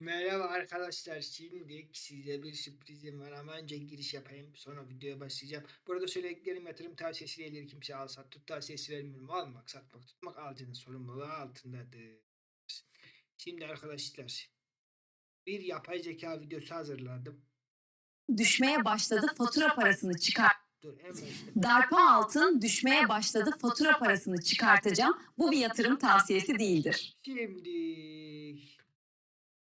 Merhaba arkadaşlar. Şimdi size bir sürprizim var ama önce giriş yapayım. Sonra videoya başlayacağım. Burada söylediklerim yatırım tavsiyesi değildir. Kimse al sat tut tavsiyesi vermiyorum. Almak, satmak, tutmak alıcının sorumluluğu altındadır. Şimdi arkadaşlar bir yapay zeka videosu hazırladım. düşmeye başladı fatura parasını çıkar. Dur en başta. Darpa altın düşmeye başladı fatura parasını çıkartacağım. Bu bir yatırım tavsiyesi değildir. Şimdi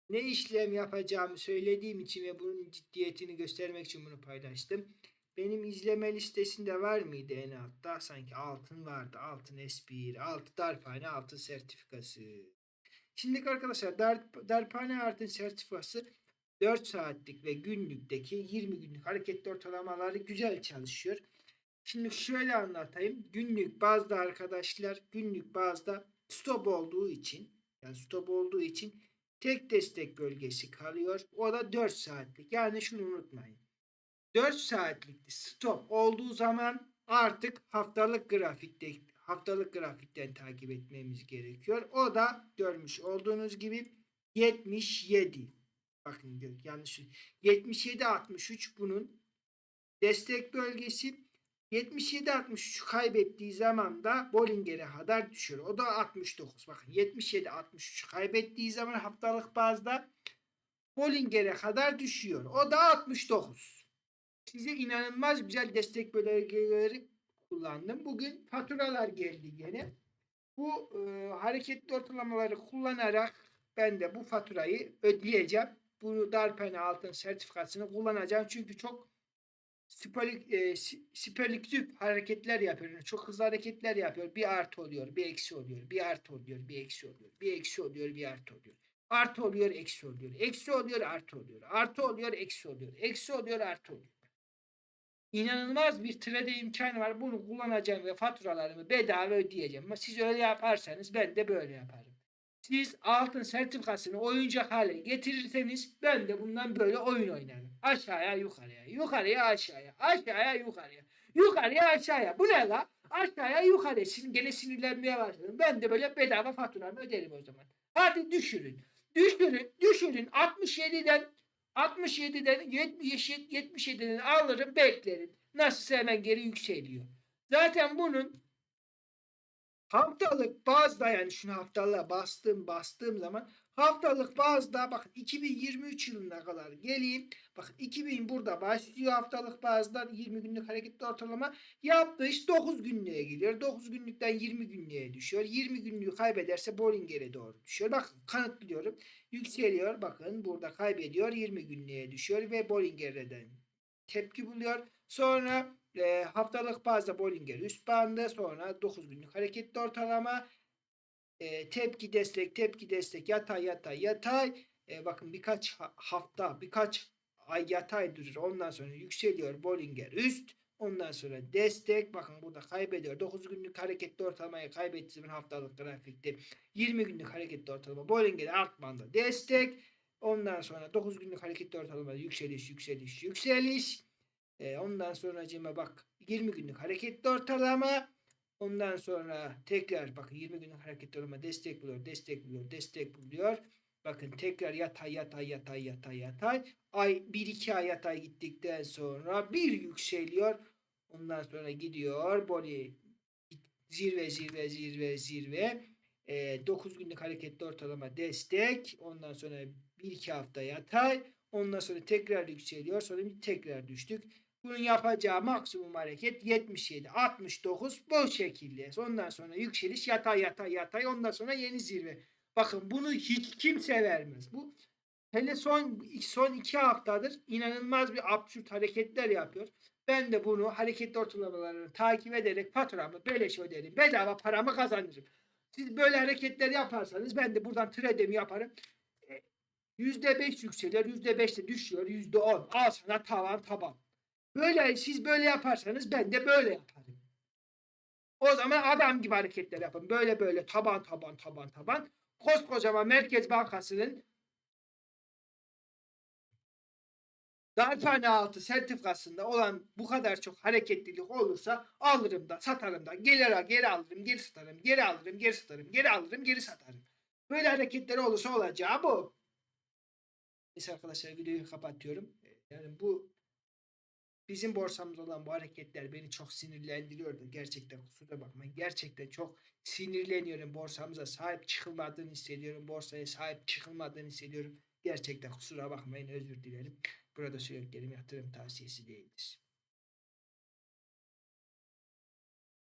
ne işlem yapacağımı söylediğim için ve bunun ciddiyetini göstermek için bunu paylaştım. Benim izleme listesinde var mıydı en altta? Sanki altın vardı. Altın S1, altı darphane, altın sertifikası. Şimdi arkadaşlar darp, darphane altın sertifikası 4 saatlik ve günlükteki 20 günlük hareketli ortalamaları güzel çalışıyor. Şimdi şöyle anlatayım. Günlük bazda arkadaşlar günlük bazda stop olduğu için yani stop olduğu için tek destek bölgesi kalıyor. O da 4 saatlik. Yani şunu unutmayın. 4 saatlik stop olduğu zaman artık haftalık grafikte haftalık grafikten takip etmemiz gerekiyor. O da görmüş olduğunuz gibi 77. Bakın yanlış. 77 63 bunun destek bölgesi 77-63 kaybettiği zaman da Bollinger'e kadar düşüyor. O da 69. Bakın 77-63 kaybettiği zaman haftalık bazda Bollinger'e kadar düşüyor. O da 69. Size inanılmaz güzel destek bölgeleri kullandım. Bugün faturalar geldi gene. Bu e, hareketli ortalamaları kullanarak ben de bu faturayı ödeyeceğim. Bu darphane altın sertifikasını kullanacağım. Çünkü çok siperlik, e, siperliktif hareketler yapıyor. Çok hızlı hareketler yapıyor. Bir artı oluyor, bir eksi oluyor. Bir artı oluyor, bir eksi oluyor. Bir eksi oluyor, bir artı oluyor. Artı oluyor, eksi oluyor. Eksi oluyor, artı oluyor. Artı oluyor, eksi oluyor. Eksi oluyor, artı oluyor. İnanılmaz bir trade imkanı var. Bunu kullanacağım ve faturalarımı bedava ödeyeceğim. Ama siz öyle yaparsanız ben de böyle yaparım. Siz altın sertifikasını oyuncak hale getirirseniz ben de bundan böyle oyun oynarım. Aşağıya yukarıya, yukarıya aşağıya, aşağıya yukarıya, yukarıya aşağıya. Bu ne la? Aşağıya yukarıya. Şimdi gene sinirlenmeye başladım. Ben de böyle bedava faturamı öderim o zaman. Hadi düşürün. Düşürün, düşürün. 67'den 67'den 70 77'den alırım beklerim. Nasılsa hemen geri yükseliyor. Zaten bunun haftalık bazda yani şunu haftalığa bastığım bastığım zaman haftalık bazda bakın 2023 yılına kadar geleyim. Bakın 2000 burada başlıyor haftalık bazda 20 günlük hareketli ortalama yaptığı iş 9 günlüğe geliyor. 9 günlükten 20 günlüğe düşüyor. 20 günlüğü kaybederse Bollinger'e doğru düşüyor. Bakın kanıtlıyorum. Yükseliyor. Bakın burada kaybediyor. 20 günlüğe düşüyor ve Bollinger'den tepki buluyor. Sonra e, haftalık bazda Bollinger üst bandı. Sonra 9 günlük hareketli ortalama. E, tepki destek tepki destek yatay yatay yatay. E, bakın birkaç ha- hafta birkaç ay yatay durur. Ondan sonra yükseliyor Bollinger üst. Ondan sonra destek. Bakın burada kaybediyor. 9 günlük hareketli ortalamayı kaybettiği zaman haftalık grafikte 20 günlük hareketli ortalama Bollinger alt banda destek. Ondan sonra 9 günlük hareketli ortalama yükseliş yükseliş yükseliş. E, ondan sonra bak 20 günlük hareketli ortalama. Ondan sonra tekrar bakın 20 günlük hareketli ortalama destek buluyor, destek buluyor, destek buluyor. Bakın tekrar yatay yatay yatay yatay yatay. Ay 1-2 ay yatay gittikten sonra bir yükseliyor. Ondan sonra gidiyor. Böyle zirve zirve zirve zirve. E, 9 günlük hareketli ortalama destek. Ondan sonra 1-2 hafta yatay. Ondan sonra tekrar yükseliyor. Sonra bir tekrar düştük. Bunun yapacağı maksimum hareket 77, 69 bu şekilde. Ondan sonra yükseliş yatay yatay yatay. Ondan sonra yeni zirve. Bakın bunu hiç kimse vermez. Bu hele son son iki haftadır inanılmaz bir absürt hareketler yapıyor. Ben de bunu hareketli ortalamalarını takip ederek faturamı beleş öderim. Bedava paramı kazanırım. Siz böyle hareketler yaparsanız ben de buradan trade'imi yaparım. E, %5 yükseliyor, %5 de düşüyor, %10. Al sana tavan taban. Böyle siz böyle yaparsanız ben de böyle yaparım. O zaman adam gibi hareketler yapın. Böyle böyle taban taban taban taban. Koskocaman Merkez Bankası'nın darphane altı sertifikasında olan bu kadar çok hareketlilik olursa alırım da satarım da gelir geri alırım geri satarım geri alırım geri satarım geri alırım geri satarım. Böyle hareketler olursa olacağı bu. Neyse arkadaşlar videoyu kapatıyorum. Yani bu bizim borsamızda olan bu hareketler beni çok sinirlendiriyordu. Gerçekten kusura bakmayın. Gerçekten çok sinirleniyorum. Borsamıza sahip çıkılmadığını hissediyorum. Borsaya sahip çıkılmadığını hissediyorum. Gerçekten kusura bakmayın özür dilerim. Burada söylediklerim yatırım tavsiyesi değildir.